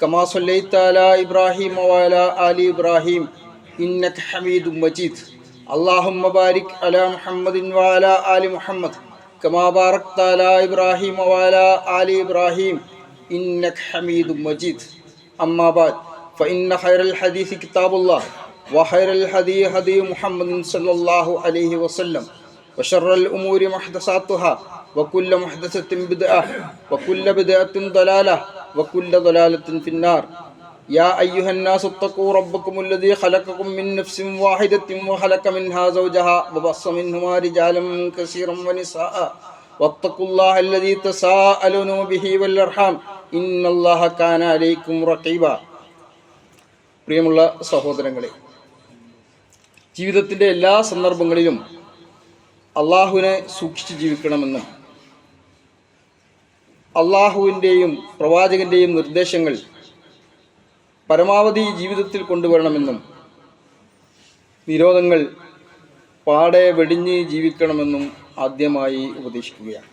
كما صليت على إبراهيم وعلى آل إبراهيم إنك حميد مجيد. اللهم بارك على محمد وعلى آل محمد كما باركت على إبراهيم وعلى آل إبراهيم إنك حميد مجيد. أما بعد فإن خير الحديث كتاب الله وخير الهدي هدي محمد صلى الله عليه وسلم وشر الأمور محدثاتها وكل محدثة بدعة وكل بدعة ضلالة وكل ضلالة في النار يا أيها الناس اتقوا ربكم الذي خلقكم من نفس واحدة وخلق منها زوجها وبص منهما رجالا كثيرا ونساء واتقوا الله الذي تساءلون به والأرحام إن الله كان عليكم رقيبا പ്രിയമുള്ള സഹോദരങ്ങളെ ജീവിതത്തിൻ്റെ എല്ലാ സന്ദർഭങ്ങളിലും അള്ളാഹുവിനെ സൂക്ഷിച്ച് ജീവിക്കണമെന്നും അള്ളാഹുവിന്റെയും പ്രവാചകന്റെയും നിർദ്ദേശങ്ങൾ പരമാവധി ജീവിതത്തിൽ കൊണ്ടുവരണമെന്നും നിരോധങ്ങൾ പാടെ വെടിഞ്ഞ് ജീവിക്കണമെന്നും ആദ്യമായി ഉപദേശിക്കുകയാണ്.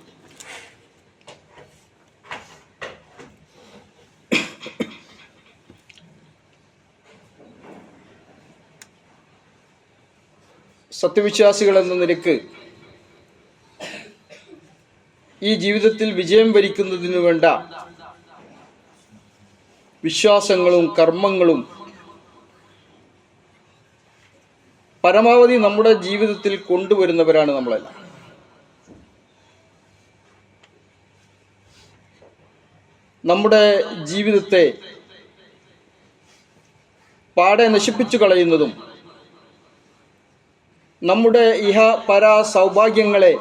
സത്യവിശ്വാസികൾ എന്ന നിലയ്ക്ക് ഈ ജീവിതത്തിൽ വിജയം വരിക്കുന്നതിന് വേണ്ട വിശ്വാസങ്ങളും കർമ്മങ്ങളും പരമാവധി നമ്മുടെ ജീവിതത്തിൽ കൊണ്ടുവരുന്നവരാണ് നമ്മളെല്ലാം. നമ്മുടെ ജീവിതത്തെ പാടെ നശിപ്പിച്ചു കളയുന്നതും നമ്മുടെ ഇഹ പര സൗഭാഗ്യങ്ങളെ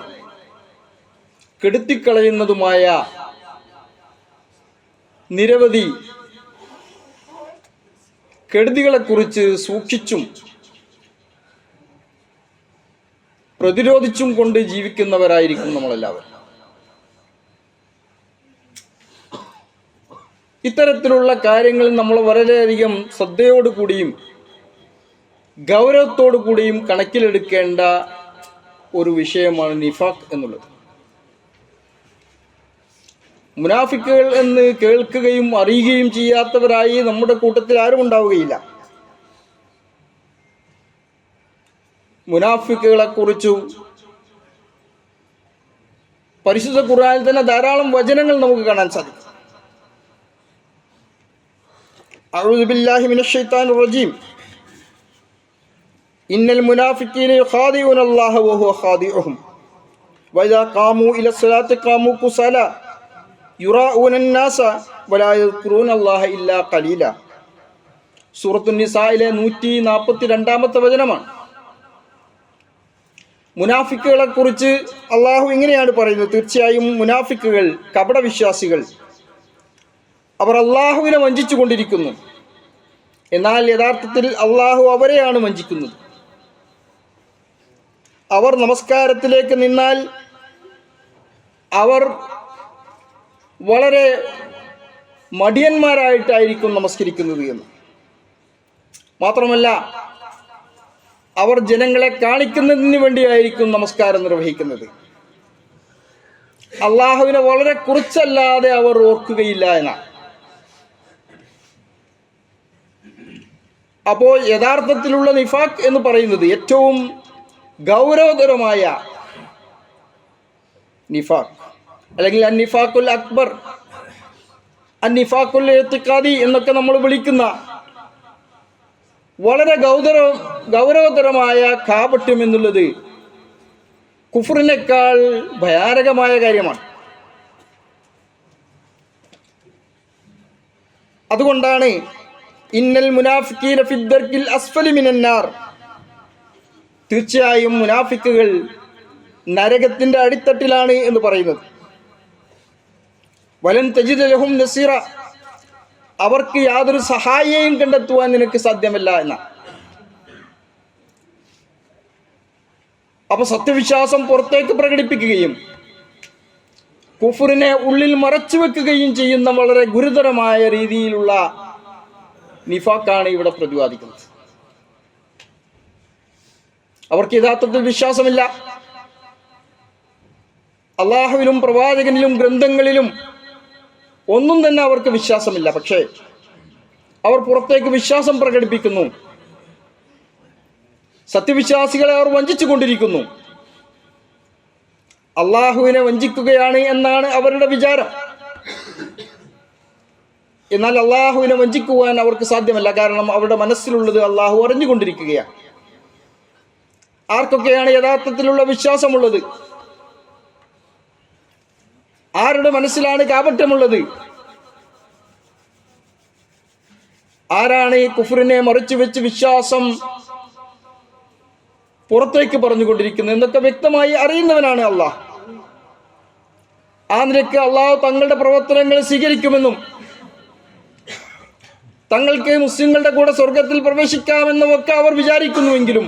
കെടുത്തിക്കളയുന്നതുമായ നിരവധി കെടുതികളെക്കുറിച്ച് സൂക്ഷിച്ചും പ്രതിരോധിച്ചും കൊണ്ട് ജീവിക്കുന്നവരായിരിക്കും നമ്മളെല്ലാവരും. ഇത്തരത്തിലുള്ള കാര്യങ്ങൾ നമ്മൾ വളരെയധികം ശ്രദ്ധയോടുകൂടിയും ഗൗരവത്തോടു കൂടിയും കണക്കിലെടുക്കേണ്ട ഒരു വിഷയമാണ് നിഫാഖ് എന്നുള്ളത്. മുനാഫിക്കുകൾ എന്ന് കേൾക്കുകയും അറിയുകയും ചെയ്യാത്തവരായി നമ്മുടെ കൂട്ടത്തിൽ ആരും ഉണ്ടാവുകയില്ല. മുനാഫിക്കുകളെക്കുറിച്ചും പരിശുദ്ധ കുറാനിൽ തന്നെ ധാരാളം വചനങ്ങൾ നമുക്ക് കാണാൻ സാധിക്കും. അള്ളാഹു മിനഷൈത്താൻ റജീം. ഇന്നൽ മുനാഫിക്കീന കുസല. യുറൂനാസ വലായൂൻ ഇല്ലാ കലീല സൂറത്തു നൂറ്റി നാൽപ്പത്തി രണ്ടാമത്തെ വചനമാണ്. മുനാഫിക്കുകളെ കുറിച്ച് അള്ളാഹു ഇങ്ങനെയാണ് പറയുന്നത്. തീർച്ചയായും മുനാഫിക്കുകൾ കപടവിശ്വാസികൾ. അവർ അള്ളാഹുവിനെ വഞ്ചിച്ചു കൊണ്ടിരിക്കുന്നു എന്നാൽ യഥാർത്ഥത്തിൽ അള്ളാഹു അവരെയാണ് വഞ്ചിക്കുന്നത്. അവർ നമസ്കാരത്തിലേക്ക് നിന്നാൽ അവർ വളരെ മടിയന്മാരായിട്ടായിരിക്കും നമസ്കരിക്കുന്നത് എന്ന്. മാത്രമല്ല അവർ ജനങ്ങളെ കാണിക്കുന്നതിന് വേണ്ടിയായിരിക്കും നമസ്കാരം നിർവഹിക്കുന്നത്. അള്ളാഹുവിനെ വളരെ കുറിച്ചല്ലാതെ അവർ ഓർക്കുകയില്ല എന്നാണ് അപ്പോൾ യഥാർത്ഥത്തിലുള്ള നിഫാഖ് എന്ന് പറയുന്നത് ഏറ്റവും ഗൗരവതരമായ നിഫാഖ്. അല്ലെങ്കിൽ അന്നിഫാഖുൽ അക്ബർ അന്നിഫാഖുൽ എത്തിക്കാദി എന്നൊക്കെ നമ്മൾ വിളിക്കുന്ന വളരെ ഗൗതര ഗൗരവതരമായ കാപട്യം എന്നുള്ളത് കുഫറിനേക്കാൾ ഭയാനകമായ കാര്യമാണ്. അതുകൊണ്ടാണ് ഇന്നൽ മുനാഫിക്കീന അസ്ഫലി മിനന്നാർ തീർച്ചയായും മുനാഫിക്കുകൾ നരകത്തിന്റെ അടിത്തട്ടിലാണ് എന്ന് പറയുന്നത്. വലൻ തജിദ് ലഹും നസീറ. അവർക്ക് യാതൊരു സഹായിയെയും കണ്ടെത്തുവാൻ നിനക്ക് സാധ്യമല്ല എന്ന. അപ്പൊ സത്യവിശ്വാസം പുറത്തേക്ക് പ്രകടിപ്പിക്കുകയും കുഫുറിനെ ഉള്ളിൽ മറച്ചു വെക്കുകയും ചെയ്യുന്ന വളരെ ഗുരുതരമായ രീതിയിലുള്ള നിഫാക്കാണ് ഇവിടെ പ്രതിപാദിക്കുന്നത്. അവർക്ക് യഥാർത്ഥത്തിൽ വിശ്വാസമില്ല. അള്ളാഹുവിലും പ്രവാചകനിലും ഗ്രന്ഥങ്ങളിലും ഒന്നും തന്നെ അവർക്ക് വിശ്വാസമില്ല. പക്ഷേ അവർ പുറത്തേക്ക് വിശ്വാസം പ്രകടിപ്പിക്കുന്നു. സത്യവിശ്വാസികളെ അവർ വഞ്ചിച്ചു കൊണ്ടിരിക്കുന്നു അള്ളാഹുവിനെ വഞ്ചിക്കുകയാണ് എന്നാണ് അവരുടെ വിചാരം. എന്നാൽ അള്ളാഹുവിനെ വഞ്ചിക്കുവാൻ അവർക്ക് സാധ്യമല്ല. കാരണം അവരുടെ മനസ്സിലുള്ളത് അള്ളാഹു അറിഞ്ഞുകൊണ്ടിരിക്കുകയാണ്. ആർക്കൊക്കെയാണ് യഥാർത്ഥത്തിലുള്ള വിശ്വാസമുള്ളത്? ആരുടെ മനസ്സിലാണ് കാപട്യമുള്ളത്? ആരാണ് ഈ കുഫറിനെ മറിച്ചു വെച്ച് വിശ്വാസം പുറത്തേക്ക് പറഞ്ഞുകൊണ്ടിരിക്കുന്നത്? എന്നൊക്കെ വ്യക്തമായി അറിയുന്നവനാണ് അള്ളാഹ്. ആ നിലയ്ക്ക് അള്ളാഹു തങ്ങളുടെ പ്രവർത്തനങ്ങൾ സ്വീകരിക്കുമെന്നും തങ്ങൾക്ക് മുസ്ലിങ്ങളുടെ കൂടെ സ്വർഗത്തിൽ പ്രവേശിക്കാമെന്നും ഒക്കെ അവർ വിചാരിക്കുന്നുവെങ്കിലും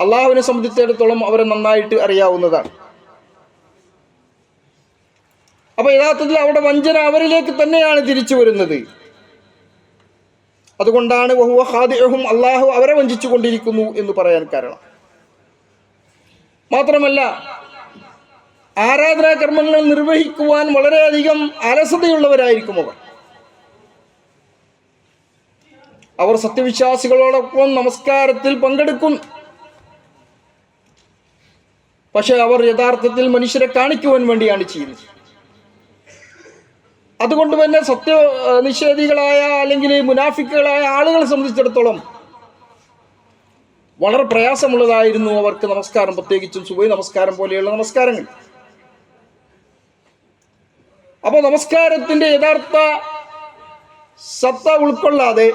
അള്ളാഹുവിനെ സംബന്ധിച്ചിടത്തോളം അവരെ നന്നായിട്ട് അറിയാവുന്നതാണ്. അപ്പൊ യഥാർത്ഥത്തിൽ അവിടെ വഞ്ചന അവരിലേക്ക് തന്നെയാണ് തിരിച്ചു വരുന്നത്. അതുകൊണ്ടാണ് വഹുവ ഹാദിഹും അള്ളാഹു അവരെ വഞ്ചിച്ചു കൊണ്ടിരിക്കുന്നു എന്ന് പറയാൻ കാരണം. മാത്രമല്ല ആരാധനാ കർമ്മങ്ങൾ നിർവഹിക്കുവാൻ വളരെയധികം അലസതയുള്ളവരായിരിക്കും അവർ. അവർ സത്യവിശ്വാസികളോടൊപ്പം നമസ്കാരത്തിൽ പങ്കെടുക്കും. പക്ഷെ അവർ യഥാർത്ഥത്തിൽ മനുഷ്യരെ കാണിക്കുവാൻ വേണ്ടിയാണ് ചെയ്യുന്നത്. അതുകൊണ്ട് തന്നെ സത്യ നിഷേധികളായ അല്ലെങ്കിൽ മുനാഫിക്കുകളായ ആളുകളെ സംബന്ധിച്ചിടത്തോളം വളരെ പ്രയാസമുള്ളതായിരുന്നു അവർക്ക് നമസ്കാരം പ്രത്യേകിച്ചും സുബൈ നമസ്കാരം പോലെയുള്ള നമസ്കാരങ്ങൾ. അപ്പോൾ നമസ്കാരത്തിന്റെ യഥാർത്ഥ സത്ത ഉൾക്കൊള്ളാതെ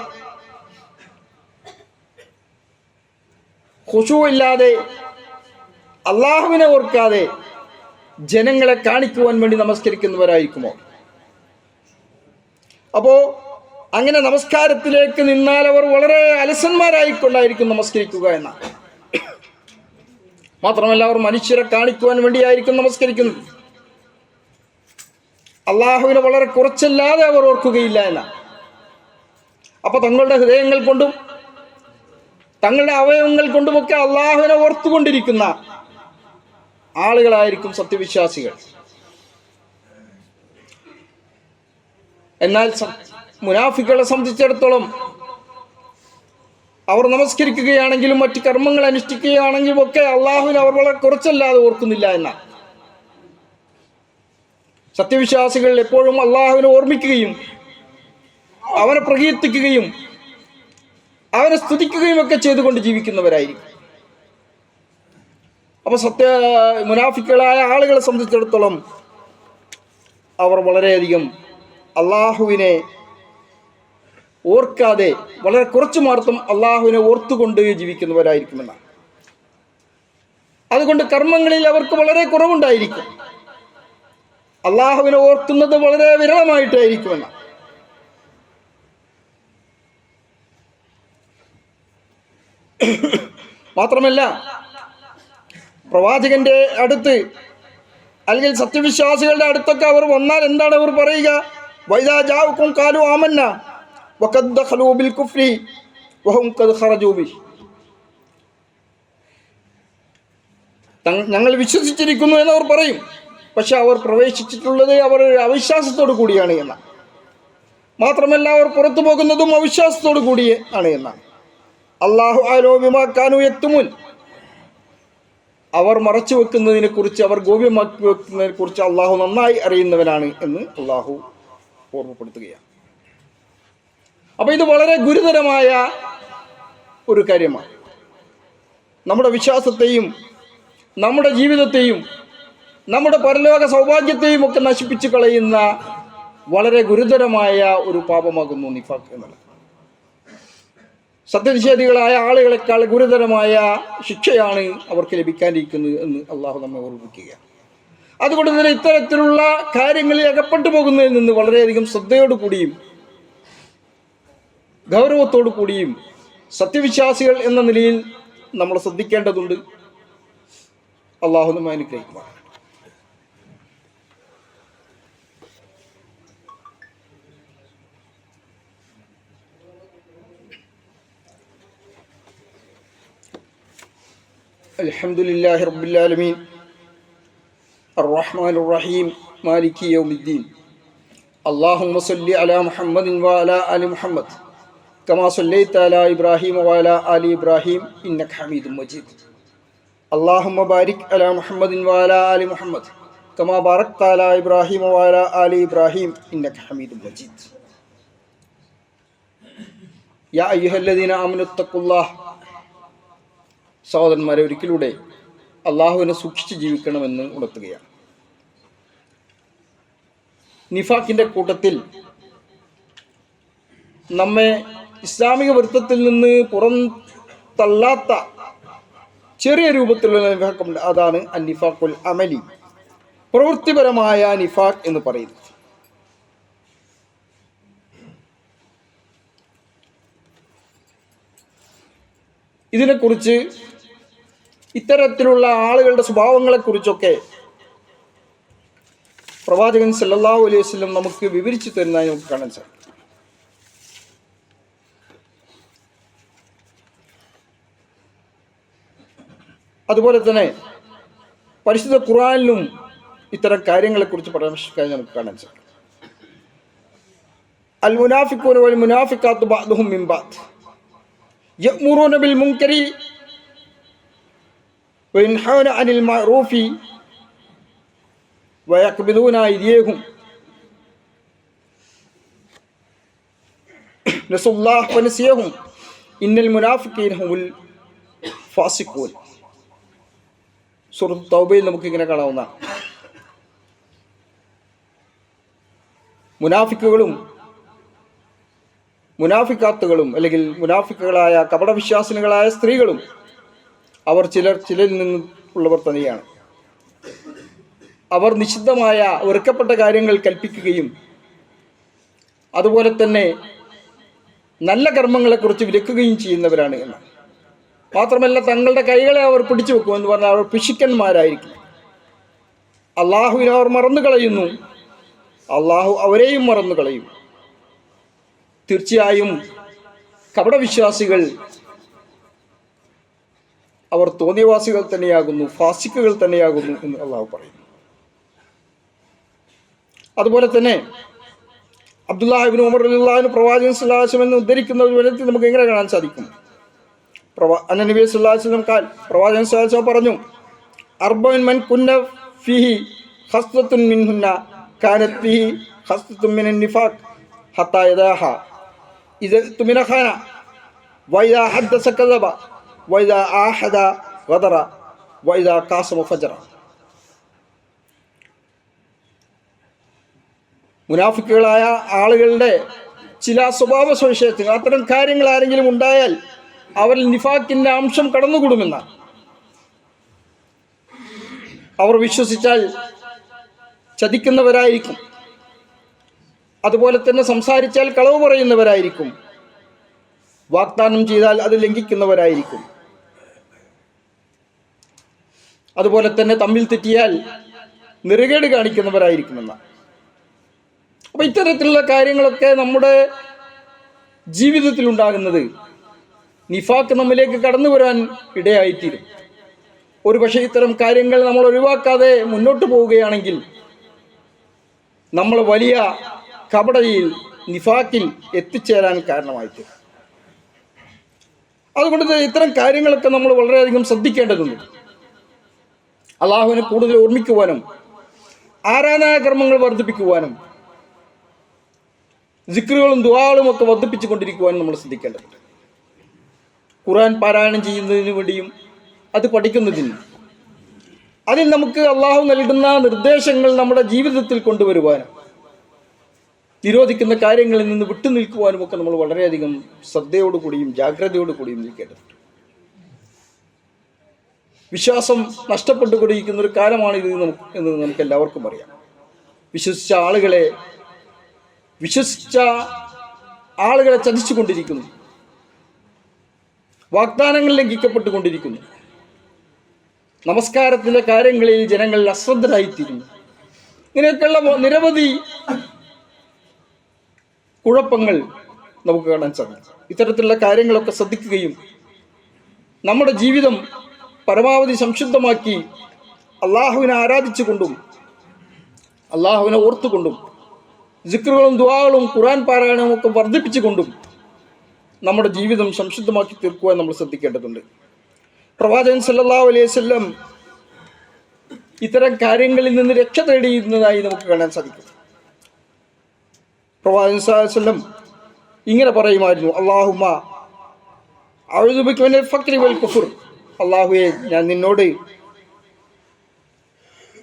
ഖുശു ഇല്ലാതെ അള്ളാഹുവിനെ ഓർക്കാതെ ജനങ്ങളെ കാണിക്കുവാൻ വേണ്ടി നമസ്കരിക്കുന്നവരായിരിക്കുമോ? അപ്പോ അങ്ങനെ നമസ്കാരത്തിലേക്ക് നിന്നാൽ അവർ വളരെ അലസന്മാരായിക്കൊണ്ടായിരിക്കും നമസ്കരിക്കുക എന്നാണ് മാത്രമല്ല അവർ മനുഷ്യരെ കാണിക്കുവാൻ വേണ്ടിയായിരിക്കും നമസ്കരിക്കുന്നത്. അള്ളാഹുവിനെ വളരെ കുറച്ചല്ലാതെ അവർ ഓർക്കുകയില്ല എന്ന. അപ്പൊ തങ്ങളുടെ ഹൃദയങ്ങൾ കൊണ്ടും തങ്ങളുടെ അവയവങ്ങൾ കൊണ്ടുമൊക്കെ അള്ളാഹുവിനെ ഓർത്തുകൊണ്ടിരിക്കുന്ന ആളുകളായിരിക്കും സത്യവിശ്വാസികൾ. എന്നാൽ മുനാഫിക്കുകളെ സംബന്ധിച്ചിടത്തോളം അവർ നമസ്കരിക്കുകയാണെങ്കിലും മറ്റ് കർമ്മങ്ങൾ അനുഷ്ഠിക്കുകയാണെങ്കിലും ഒക്കെ അള്ളാഹുവിനെ അവർ വളരെ കുറച്ചല്ലാതെ ഓർക്കുന്നില്ല എന്ന. സത്യവിശ്വാസികൾ എപ്പോഴും അള്ളാഹുവിനെ ഓർമ്മിക്കുകയും അവനെ പ്രകീർത്തിക്കുകയും അവനെ സ്തുതിക്കുകയും ഒക്കെ ചെയ്തുകൊണ്ട് ജീവിക്കുന്നവരായിരിക്കും. അപ്പൊ സത്യ മുനാഫിക്കുകളായ ആളുകളെ സംബന്ധിച്ചിടത്തോളം അവർ വളരെയധികം അള്ളാഹുവിനെ ഓർക്കാതെ വളരെ കുറച്ച് മാത്രം അള്ളാഹുവിനെ ഓർത്തുകൊണ്ട് ജീവിക്കുന്നവരായിരിക്കുമെന്നാണ്. അതുകൊണ്ട് കർമ്മങ്ങളിൽ അവർക്ക് വളരെ കുറവുണ്ടായിരിക്കും. അള്ളാഹുവിനെ ഓർക്കുന്നത് വളരെ വിരളമായിട്ടായിരിക്കുമെന്നാണ്. മാത്രമല്ല പ്രവാചകന്റെ അടുത്ത് അല്ലെങ്കിൽ സത്യവിശ്വാസികളുടെ അടുത്തൊക്കെ അവർ വന്നാൽ എന്താണ് അവർ പറയുക? കാലു ആമന്ന വഖദ് ദഖലൂ ബിൽ കുഫ്രി വഹും ഖദ് ഖറജൂ ബിഹി തങ്- ഞങ്ങൾ വിശ്വസിച്ചിരിക്കുന്നു എന്നവർ പറയും. പക്ഷെ അവർ പ്രവേശിച്ചിട്ടുള്ളത് അവർ അവിശ്വാസത്തോടു കൂടിയാണ് എന്ന. മാത്രമല്ല അവർ പുറത്തു പോകുന്നതും അവിശ്വാസത്തോടു കൂടി ആണ് എന്നാണ് അള്ളാഹു ആലോപിമാക്കാനു എത്തുമുൻ അവർ മറച്ചു വെക്കുന്നതിനെ കുറിച്ച് അവർ ഗോപ്യമാക്കി വെക്കുന്നതിനെ കുറിച്ച് അള്ളാഹു നന്നായി അറിയുന്നവനാണ് എന്ന് അള്ളാഹു ഓർമ്മപ്പെടുത്തുകയാണ്. അപ്പോൾ ഇത് വളരെ ഗുരുതരമായ ഒരു കാര്യമാണ്. നമ്മുടെ വിശ്വാസത്തെയും നമ്മുടെ ജീവിതത്തെയും നമ്മുടെ പരലോക സൗഭാഗ്യത്തെയും ഒക്കെ നശിപ്പിച്ചു കളയുന്ന വളരെ ഗുരുതരമായ ഒരു പാപമാകുന്നു നിഫാഖ് എന്നുള്ളത്. സത്യനിഷേധികളായ ആളുകളെക്കാൾ ഗുരുതരമായ ശിക്ഷയാണ് അവർക്ക് ലഭിക്കാനിരിക്കുന്നത് എന്ന് അള്ളാഹു നമ്മെ ഓർമ്മിക്കുകയാണ് അതുകൊണ്ട് തന്നെ ഇത്തരത്തിലുള്ള കാര്യങ്ങളിൽ അകപ്പെട്ടു പോകുന്നതിൽ നിന്ന് വളരെയധികം ശ്രദ്ധയോടു കൂടിയും ഗൗരവത്തോടു കൂടിയും സത്യവിശ്വാസികൾ എന്ന നിലയിൽ നമ്മൾ ശ്രദ്ധിക്കേണ്ടതുണ്ട് അള്ളാഹു നമ്മെ അനുഗ്രഹിക്കുമാർ الحمد لله رب العالمين الرحمن الرحيم مالك يوم الدين اللهم صل على محمد وعلى آل محمد كما صليت على إبراهيم وعلى آل إبراهيم إنك حميد مجيد اللهم بارك على محمد وعلى آل محمد كما باركت على إبراهيم وعلى آل إبراهيم إنك حميد مجيد يا أيها الذين آمنوا اتقوا الله സഹോദരന്മാരെ ഒരിക്കലൂടെ അള്ളാഹുവിനെ സൂക്ഷിച്ച് ജീവിക്കണമെന്ന് ഉണർത്തുകയാണ് നിഫാക്കിന്റെ കൂട്ടത്തിൽ നമ്മെ ഇസ്ലാമിക വൃത്തത്തിൽ നിന്ന് പുറം തള്ളാത്ത ചെറിയ രൂപത്തിലുള്ള നിഫാക്കുണ്ട് അതാണ് അന്നിഫാഖുൽ അമലി. പ്രവൃത്തിപരമായ നിഫാഖ് എന്ന് പറയുന്നത്. ഇതിനെക്കുറിച്ച് ഇത്തരത്തിലുള്ള ആളുകളുടെ സ്വഭാവങ്ങളെക്കുറിച്ചൊക്കെ പ്രവാചകൻ സല്ലല്ലാഹു അലൈഹി വസല്ലം നമുക്ക് വിവരിച്ചു തരുന്നതായി നമുക്ക് കാണാൻ സാധിക്കും അതുപോലെ തന്നെ പരിശുദ്ധ ഖുറാനിലും ഇത്തരം കാര്യങ്ങളെക്കുറിച്ച് പരാമർശിക്കാൻ നമുക്ക് കാണാൻ സാധിക്കും അൽ മുനാഫിഖൂന വൽ മുനാഫിഖാത്തു ബഅ്ദുഹും മിൻ ബഅദ് يأمرون بالمنكر وينهون عن المعروف വയക്ബിദൂനായിരിയേക്കും നസുല്ലാഹ്വനസിയഹും ഇന്നൽ മുനാഫിക്കീനഹുൽ ഫാസിക്കൂൻ സുഹൃത്ത് തൗബയിൽ നമുക്കിങ്ങനെ കാണാവുന്ന മുനാഫിക്കുകളും മുനാഫിക്കാത്തുകളും അല്ലെങ്കിൽ മുനാഫിക്കുകളായ കപടവിശ്വാസിനികളായ സ്ത്രീകളും അവർ ചിലർ ചിലരിൽ നിന്നുള്ളവർ തന്നെയാണ്. അവർ നിഷിദ്ധമായ വെറുക്കപ്പെട്ട കാര്യങ്ങൾ കൽപ്പിക്കുകയും അതുപോലെ തന്നെ നല്ല കർമ്മങ്ങളെക്കുറിച്ച് വിലക്കുകയും ചെയ്യുന്നവരാണ് എന്ന്. മാത്രമല്ല തങ്ങളുടെ കൈകളെ അവർ പിടിച്ചു വെക്കും എന്ന് പറഞ്ഞാൽ അവർ പിശുക്കന്മാരായിരിക്കും. അള്ളാഹുവിനെ അവർ മറന്നു കളയുന്നു. അള്ളാഹു അവരെയും മറന്നു കളയും. തീർച്ചയായും കപടവിശ്വാസികൾ അവർ തോന്നിയവാസികൾ തന്നെയാകുന്നു ഫാസിക്കുകൾ തന്നെയാകുന്നു എന്ന് അള്ളാഹു പറയുന്നു. അതുപോലെ തന്നെ അബ്ദുല്ലാഹിബിൻ ഉമർ അലിള്ളാഹിന് പ്രവാചകൻ സുല്ലാസ്ലം എന്ന് ഉദ്ധരിക്കുന്ന ഒരു വിധത്തിൽ നമുക്ക് എങ്ങനെ കാണാൻ സാധിക്കും? പ്രവാ അനബി സുല്ലാസ്ലം കാൽ പ്രവാചകൻ സുല്ലാസ്ലം പറഞ്ഞു അർബൻ മൻ കുന്ന ഫിഹി ഹസ്തത്തുൻ മിൻഹുന്ന കാനത് ഫിഹി ഹസ്തത്തുൻ മിൻ നിഫാഖ് ഹത്തായതാഹ ഇത് തുമിന ഖാന വൈദ ഹദ്ദസ കദബ വൈദ ആഹദ ഗദറ വൈദ കാസമ ഫജറ. മുനാഫിക്കുകളായ ആളുകളുടെ ചില സ്വഭാവ സവിശേഷതകൾ അത്തരം കാര്യങ്ങൾ ആരെങ്കിലും ഉണ്ടായാൽ അവരിൽ നിഫാക്കിന്റെ അംശം കടന്നുകൂടുമെന്നാണ് അവർ വിശ്വസിച്ചാൽ ചതിക്കുന്നവരായിരിക്കും. അതുപോലെ തന്നെ സംസാരിച്ചാൽ കളവ് പറയുന്നവരായിരിക്കും. വാഗ്ദാനം ചെയ്താൽ അത് ലംഘിക്കുന്നവരായിരിക്കും. അതുപോലെ തന്നെ തമ്മിൽ തെറ്റിയാൽ നിറുകേട് കാണിക്കുന്നവരായിരിക്കുമെന്ന. അപ്പൊ ഇത്തരത്തിലുള്ള കാര്യങ്ങളൊക്കെ നമ്മുടെ ജീവിതത്തിൽ ഉണ്ടാകുന്നത് നിഫാക്ക് നമ്മിലേക്ക് കടന്നു വരാൻ ഇടയായിത്തീരും. ഒരു പക്ഷേ ഇത്തരം കാര്യങ്ങൾ നമ്മൾ ഒഴിവാക്കാതെ മുന്നോട്ട് പോവുകയാണെങ്കിൽ നമ്മൾ വലിയ കപടയിൽ നിഫാക്കിൽ എത്തിച്ചേരാൻ കാരണമായിത്തീരും. അതുകൊണ്ട് ഇത്തരം കാര്യങ്ങളൊക്കെ നമ്മൾ വളരെയധികം ശ്രദ്ധിക്കേണ്ടതുണ്ട്. അള്ളാഹുവിനെ കൂടുതൽ ഓർമ്മിക്കുവാനും ആരാധനാകർമ്മങ്ങൾ വർദ്ധിപ്പിക്കുവാനും ജിക്റുകളും ദുവാളും ഒക്കെ വർദ്ധിപ്പിച്ചുകൊണ്ടിരിക്കുവാനും നമ്മൾ ശ്രദ്ധിക്കേണ്ടതുണ്ട് ഖുറാൻ പാരായണം ചെയ്യുന്നതിന് വേണ്ടിയും അത് പഠിക്കുന്നതിനും. അതിൽ നമുക്ക് അള്ളാഹു നൽകുന്ന നിർദ്ദേശങ്ങൾ നമ്മുടെ ജീവിതത്തിൽ കൊണ്ടുവരുവാനും നിരോധിക്കുന്ന കാര്യങ്ങളിൽ നിന്ന് വിട്ടുനിൽക്കുവാനും ഒക്കെ നമ്മൾ വളരെയധികം ശ്രദ്ധയോടുകൂടിയും ജാഗ്രതയോടുകൂടിയും നിൽക്കേണ്ടതുണ്ട്. വിശ്വാസം നഷ്ടപ്പെട്ടുകൊണ്ടിരിക്കുന്ന ഒരു കാലമാണ് ഇത് നമുക്ക് എന്ന് നമുക്ക് എല്ലാവർക്കും അറിയാം. വിശ്വസിച്ച ആളുകളെ വിശ്വസിച്ച ആളുകളെ ചതിച്ചുകൊണ്ടിരിക്കുന്നു. വാഗ്ദാനങ്ങൾ ലംഘിക്കപ്പെട്ടുകൊണ്ടിരിക്കുന്നു. നമസ്കാരത്തിലെ കാര്യങ്ങളിൽ ജനങ്ങൾ അശ്രദ്ധരായിത്തീരുന്നു. ഇങ്ങനെയൊക്കെയുള്ള നിരവധി കുഴപ്പങ്ങൾ നമുക്ക് കാണാൻ സാധിക്കും. ഇത്തരത്തിലുള്ള കാര്യങ്ങളൊക്കെ ശ്രദ്ധിക്കുകയും നമ്മുടെ ജീവിതം പരമാവധി സംശുദ്ധമാക്കി അള്ളാഹുവിനെ ആരാധിച്ചുകൊണ്ടും അള്ളാഹുവിനെ ഓർത്തുകൊണ്ടും ജിക്റുകളും ദുവാകളും ഖുറാൻ പാരായണവും ഒക്കെ വർദ്ധിപ്പിച്ചുകൊണ്ടും നമ്മുടെ ജീവിതം സംശുദ്ധമാക്കി തീർക്കുവാൻ നമ്മൾ ശ്രദ്ധിക്കേണ്ടതുണ്ട്. പ്രവാചകൻ സല്ലാ അലൈഹി വസല്ലം ഇത്തരം കാര്യങ്ങളിൽ നിന്ന് രക്ഷ തേടിയിരുന്നതായി നമുക്ക് കാണാൻ സാധിക്കും. പ്രവാചകൻ സല്ലാസ്വല്ലം ഇങ്ങനെ പറയുമായിരുന്നു അള്ളാഹുമ അഴുതുബിക്കുവനൽ ഫക്രി വൽ കുഫുർ. അള്ളാഹുയെ ഞാൻ നിന്നോട്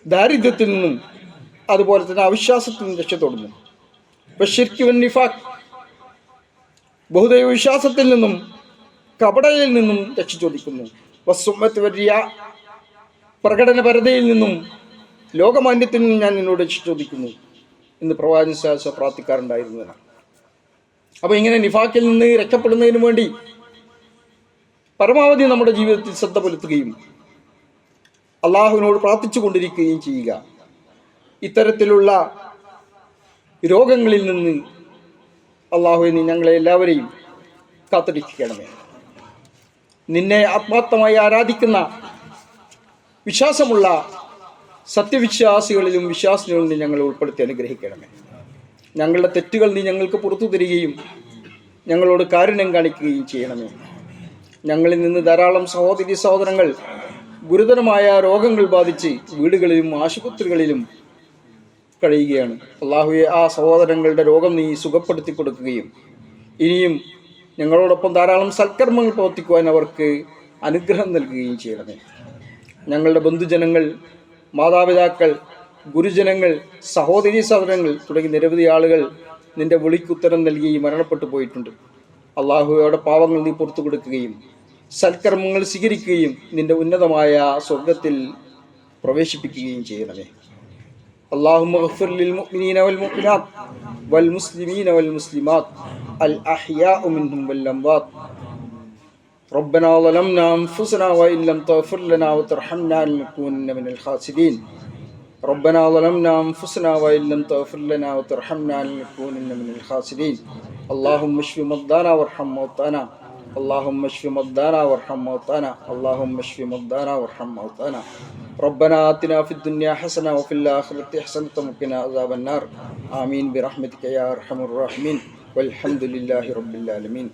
ദാരിദ്ര്യത്തിൽ നിന്നും അതുപോലെ തന്നെ അവിശ്വാസത്തിൽ നിന്നും രക്ഷ തൊടുന്നു. ബഷിർക്കുവൻ നിഫാഖ്. ബഹുദൈവ വിശ്വാസത്തിൽ നിന്നും കപടയിൽ നിന്നും രക്ഷ ചോദിക്കുന്നു. വസ്സുമ്മത്ത് വരിയ പ്രകടനപരതയിൽ നിന്നും ലോകമാന്യത്തിൽ നിന്നും ഞാൻ നിന്നോട് രക്ഷ ചോദിക്കുന്നു. എന്ന് പ്രവാചക ശാസ പ്രാർത്ഥിക്കാറുണ്ടായിരുന്നതാണ്. അപ്പോൾ ഇങ്ങനെ നിഫാക്കിൽ നിന്ന് രക്ഷപ്പെടുന്നതിന് വേണ്ടി പരമാവധി നമ്മുടെ ജീവിതത്തിൽ ശ്രദ്ധ പുലർത്തുകയും അള്ളാഹുവിനോട് പ്രാർത്ഥിച്ചു കൊണ്ടിരിക്കുകയും ചെയ്യുക. ഇത്തരത്തിലുള്ള രോഗങ്ങളിൽ നിന്ന് അള്ളാഹുവിനെ ഞങ്ങളെ എല്ലാവരെയും കാത്തിരിക്കണമേ നിന്നെ ആത്മാർത്ഥമായി ആരാധിക്കുന്ന വിശ്വാസമുള്ള സത്യവിശ്വാസികളിലും വിശ്വാസികളിലും നീ ഞങ്ങളെ ഉൾപ്പെടുത്തി അനുഗ്രഹിക്കണമേ. ഞങ്ങളുടെ തെറ്റുകൾ നീ ഞങ്ങൾക്ക് പുറത്തു തരികയും ഞങ്ങളോട് കാരുണ്യം കാണിക്കുകയും ചെയ്യണമേ. ഞങ്ങളിൽ നിന്ന് ധാരാളം സഹോദരി സഹോദരങ്ങൾ ഗുരുതരമായ രോഗങ്ങൾ ബാധിച്ച് വീടുകളിലും ആശുപത്രികളിലും കഴിയുകയാണ്. അള്ളാഹുയെ ആ സഹോദരങ്ങളുടെ രോഗം നീ സുഖപ്പെടുത്തി കൊടുക്കുകയും ഇനിയും ഞങ്ങളോടൊപ്പം ധാരാളം സൽക്കർമ്മങ്ങൾ പ്രവർത്തിക്കുവാൻ അവർക്ക് അനുഗ്രഹം നൽകുകയും ചെയ്യണമേ. ഞങ്ങളുടെ ബന്ധുജനങ്ങൾ മാതാപിതാക്കൾ ഗുരുജനങ്ങൾ സഹോദരി സഹോദരങ്ങൾ തുടങ്ങി നിരവധി ആളുകൾ നിന്റെ വിളിക്കുത്തരം നൽകി മരണപ്പെട്ടു പോയിട്ടുണ്ട്. അള്ളാഹുവയുടെ പാവങ്ങൾ നീ പുറത്തു കൊടുക്കുകയും സൽക്കർമ്മങ്ങൾ സ്വീകരിക്കുകയും നിന്റെ ഉന്നതമായ സ്വർഗത്തിൽ പ്രവേശിപ്പിക്കുകയും ചെയ്യണമേ. اللهم اغفر للمؤمنين والمؤمنات والمسلمين والمسلمات الأحياء منهم والأموات ربنا ظلمنا أنفسنا وإن لم تغفر لنا وترحمنا لنكونن من الخاسرين ربنا ظلمنا أنفسنا وإن لم تغفر لنا وترحمنا لنكونن من الخاسرين اللهم اشف مرضانا وارحم موتانا اللهم اشف مرضانا وارحم موتانا اللهم اشف مرضانا وارحم موتانا ربنا آتنا في الدنيا حسنة وفي الآخرة حسنة وقنا عذاب النار. آمين برحمتك يا أرحم الراحمين. والحمد لله رب العالمين.